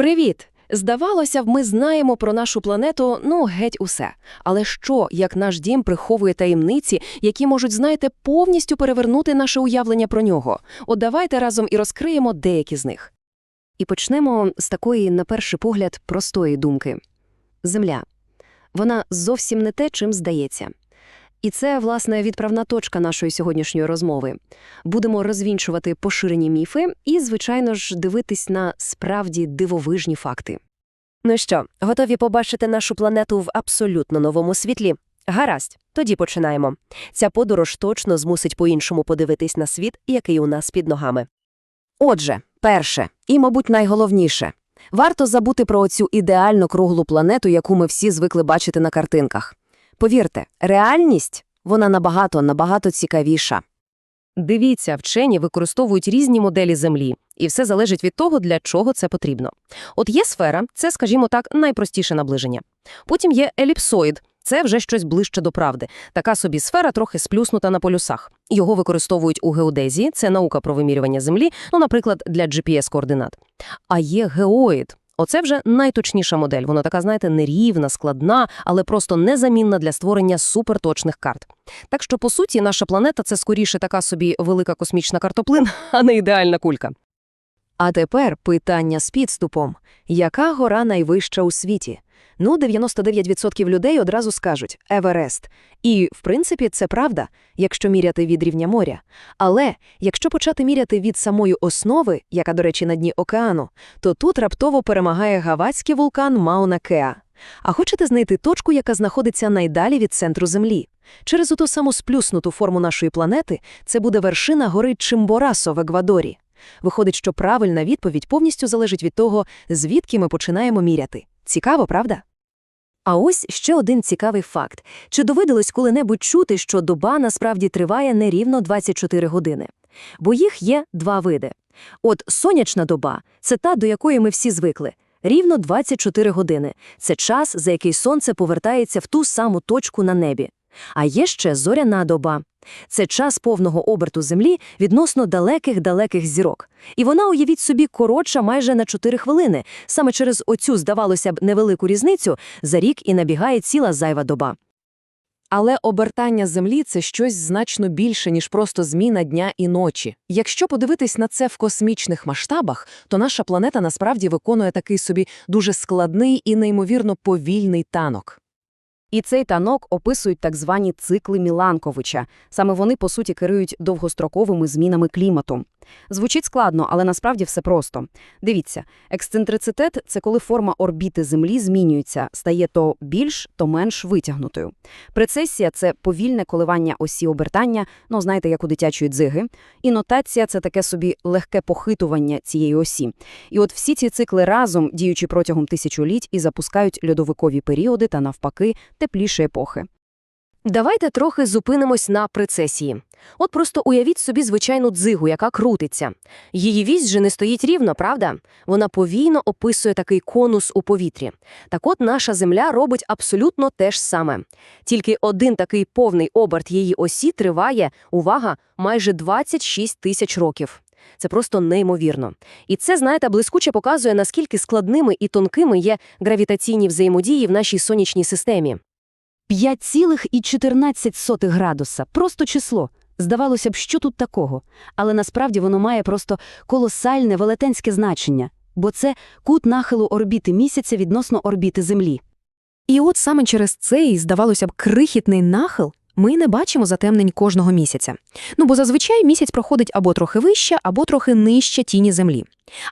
Привіт! Здавалося б, ми знаємо про нашу планету, ну, геть усе. Але що, як наш дім приховує таємниці, які можуть, знаєте, повністю перевернути наше уявлення про нього? От давайте разом і розкриємо деякі з них. І почнемо з такої, на перший погляд, простої думки. Земля. Вона зовсім не те, чим здається. І це, власне, відправна точка нашої сьогоднішньої розмови. Будемо розвінчувати поширені міфи і, звичайно ж, дивитись на справді дивовижні факти. Ну що, готові побачити нашу планету в абсолютно новому світлі? Гаразд, тоді починаємо. Ця подорож точно змусить по-іншому подивитись на світ, який у нас під ногами. Отже, перше, і, мабуть, найголовніше. Варто забути про оцю ідеально круглу планету, яку ми всі звикли бачити на картинках. Повірте, реальність, вона набагато, набагато цікавіша. Дивіться, вчені використовують різні моделі Землі, і все залежить від того, для чого це потрібно. От є сфера, це, скажімо так, найпростіше наближення. Потім є еліпсоїд, це вже щось ближче до правди. Така собі сфера трохи сплюснута на полюсах. Його використовують у геодезії, це наука про вимірювання Землі, ну, наприклад, для GPS-координат. А є геоїд. Оце вже найточніша модель. Вона така, знаєте, нерівна, складна, але просто незамінна для створення суперточних карт. Так що, по суті, наша планета це скоріше така собі велика космічна картоплин, а не ідеальна кулька. А тепер питання з підступом. Яка гора найвища у світі? Ну, 99% людей одразу скажуть – Еверест. І, в принципі, це правда, якщо міряти від рівня моря. Але якщо почати міряти від самої основи, яка, до речі, на дні океану, то тут раптово перемагає гавацький вулкан Мауна Кеа. А хочете знайти точку, яка знаходиться найдалі від центру Землі? Через ту саму сплюснуту форму нашої планети це буде вершина гори Чимборасо в Еквадорі. Виходить, що правильна відповідь повністю залежить від того, звідки ми починаємо міряти. Цікаво, правда? А ось ще один цікавий факт. Чи доводилось коли-небудь чути, що доба насправді триває не рівно 24 години? Бо їх є два види. От сонячна доба – це та, до якої ми всі звикли. Рівно 24 години – це час, за який сонце повертається в ту саму точку на небі. А є ще зоряна доба. Це час повного оберту Землі відносно далеких-далеких зірок. І вона, уявіть собі, коротша майже на 4 хвилини. Саме через оцю, здавалося б, невелику різницю за рік і набігає ціла зайва доба. Але обертання Землі – це щось значно більше, ніж просто зміна дня і ночі. Якщо подивитись на це в космічних масштабах, то наша планета насправді виконує такий собі дуже складний і неймовірно повільний танок. І цей танок описують так звані цикли Міланковича. Саме вони, по суті, керують довгостроковими змінами клімату. Звучить складно, але насправді все просто. Дивіться, ексцентрицитет – це коли форма орбіти Землі змінюється, стає то більш, то менш витягнутою. Прецесія – це повільне коливання осі обертання, ну, знаєте, як у дитячої дзиги. І нотація – це таке собі легке похитування цієї осі. І от всі ці цикли разом, діючи протягом тисячоліть, і запускають льодовикові періоди та, навпаки, тепліші епохи. Давайте трохи зупинимось на прецесії. От просто уявіть собі звичайну дзигу, яка крутиться. Її вісь же не стоїть рівно, правда? Вона повійно описує такий конус у повітрі. Так от наша Земля робить абсолютно те ж саме. Тільки один такий повний оберт її осі триває, увага, майже 26 тисяч років. Це просто неймовірно. І це, знаєте, блискуче показує, наскільки складними і тонкими є гравітаційні взаємодії в нашій сонячній системі. 5,14 градуса – просто число. Здавалося б, що тут такого? Але насправді воно має просто колосальне велетенське значення, бо це кут нахилу орбіти місяця відносно орбіти Землі. І от саме через цей, здавалося б, крихітний нахил ми не бачимо затемнень кожного місяця. Ну бо зазвичай місяць проходить або трохи вище, або трохи нижче тіні Землі.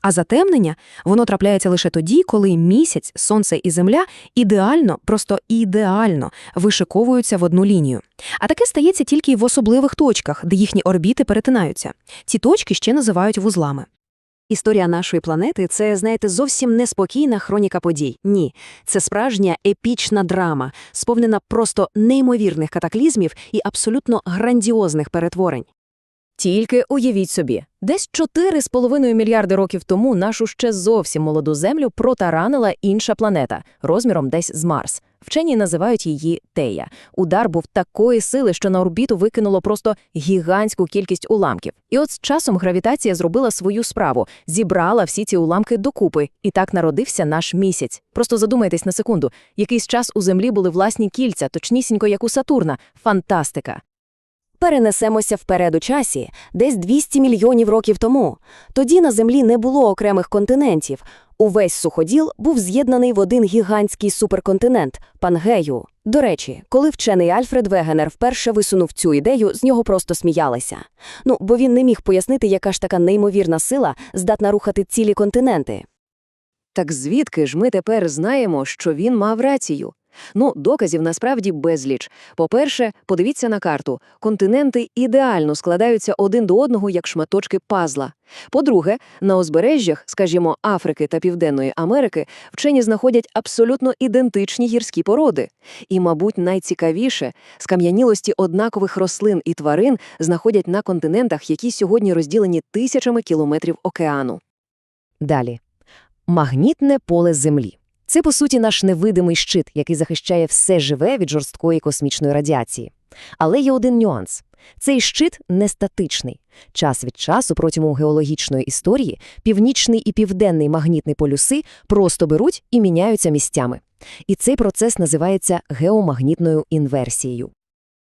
А затемнення воно трапляється лише тоді, коли місяць, сонце і земля ідеально, просто ідеально вишиковуються в одну лінію. А таке стається тільки в особливих точках, де їхні орбіти перетинаються. Ці точки ще називають вузлами. Історія нашої планети – це, знаєте, зовсім неспокійна хроніка подій. Ні, це справжня епічна драма, сповнена просто неймовірних катаклізмів і абсолютно грандіозних перетворень. Тільки уявіть собі, десь 4,5 мільярди років тому нашу ще зовсім молоду Землю протаранила інша планета, розміром десь з Марс. Вчені називають її Тея. Удар був такої сили, що на орбіту викинуло просто гігантську кількість уламків. І от з часом гравітація зробила свою справу, зібрала всі ці уламки докупи, і так народився наш місяць. Просто задумайтесь на секунду, якийсь час у Землі були власні кільця, точнісінько як у Сатурна. Фантастика! Перенесемося вперед у часі, десь 200 мільйонів років тому. Тоді на Землі не було окремих континентів. Увесь суходіл був з'єднаний в один гігантський суперконтинент – Пангею. До речі, коли вчений Альфред Вегенер вперше висунув цю ідею, з нього просто сміялися. Ну, бо він не міг пояснити, яка ж така неймовірна сила здатна рухати цілі континенти. Так звідки ж ми тепер знаємо, що він мав рацію? Ну, доказів насправді безліч. По-перше, подивіться на карту. Континенти ідеально складаються один до одного як шматочки пазла. По-друге, на узбережжях, скажімо, Африки та Південної Америки, вчені знаходять абсолютно ідентичні гірські породи. І, мабуть, найцікавіше, скам'янілості однакових рослин і тварин знаходять на континентах, які сьогодні розділені тисячами кілометрів океану. Далі. Магнітне поле Землі. Це, по суті, наш невидимий щит, який захищає все живе від жорсткої космічної радіації. Але є один нюанс. Цей щит не статичний. Час від часу протягом геологічної історії північний і південний магнітні полюси просто беруть і міняються місцями. І цей процес називається геомагнітною інверсією.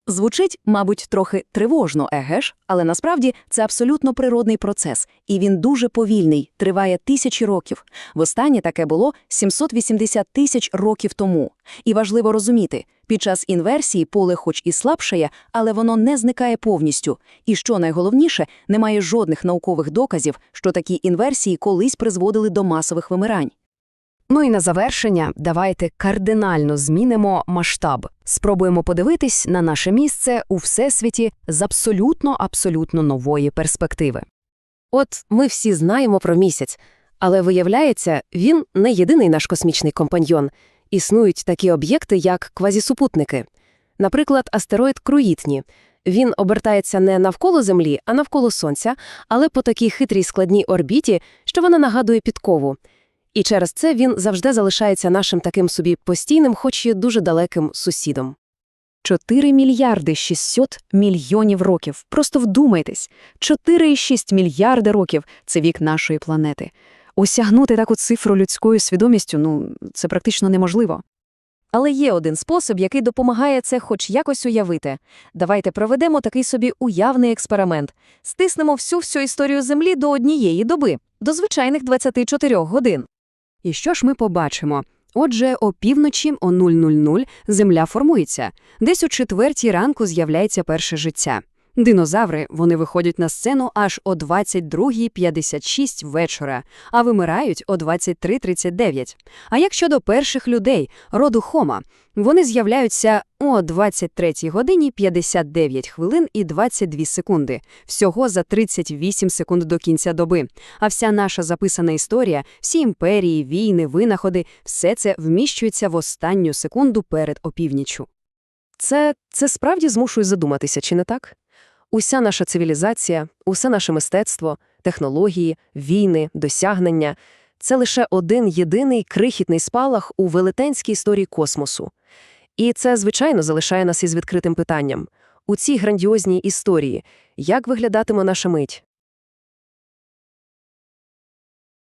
Звучить, мабуть, трохи тривожно, еге ж, але насправді це абсолютно природний процес, і він дуже повільний, триває тисячі років. Востаннє таке було 780 тисяч років тому. І важливо розуміти, під час інверсії поле хоч і слабшає, але воно не зникає повністю. І що найголовніше, немає жодних наукових доказів, що такі інверсії колись призводили до масових вимирань. Ну і на завершення давайте кардинально змінимо масштаб. Спробуємо подивитись на наше місце у всесвіті з абсолютно-абсолютно нової перспективи. От ми всі знаємо про місяць, але виявляється, він не єдиний наш космічний компаньйон. Існують такі об'єкти, як квазісупутники. Наприклад, астероїд Круїтні. Він обертається не навколо Землі, а навколо Сонця, але по такій хитрій складній орбіті, що вона нагадує підкову. І через це він завжди залишається нашим таким собі постійним, хоч і дуже далеким сусідом. 4 мільярди 600 мільйонів років. Просто вдумайтесь. 4,6 мільярди років – це вік нашої планети. Осягнути таку цифру людською свідомістю, ну, це практично неможливо. Але є один спосіб, який допомагає це хоч якось уявити. Давайте проведемо такий собі уявний експеримент. Стиснемо всю-всю історію Землі до однієї доби, до звичайних 24 годин. І що ж ми побачимо? Отже, о півночі, о 00, Земля формується. Десь о четвертій ранку з'являється перше життя. Динозаври, вони виходять на сцену аж о 22.56 вечора, а вимирають о 23.39. А як щодо перших людей, роду Хома, вони з'являються о 23 годині 59 хвилин і 22 секунди, всього за 38 секунд до кінця доби. А вся наша записана історія, всі імперії, війни, винаходи – все це вміщується в останню секунду перед опівніччю. Це, це справді змушує задуматися, чи не так? Уся наша цивілізація, усе наше мистецтво, технології, війни, досягнення – це лише один єдиний крихітний спалах у велетенській історії космосу. І це, звичайно, залишає нас із відкритим питанням. У цій грандіозній історії як виглядатиме наша мить?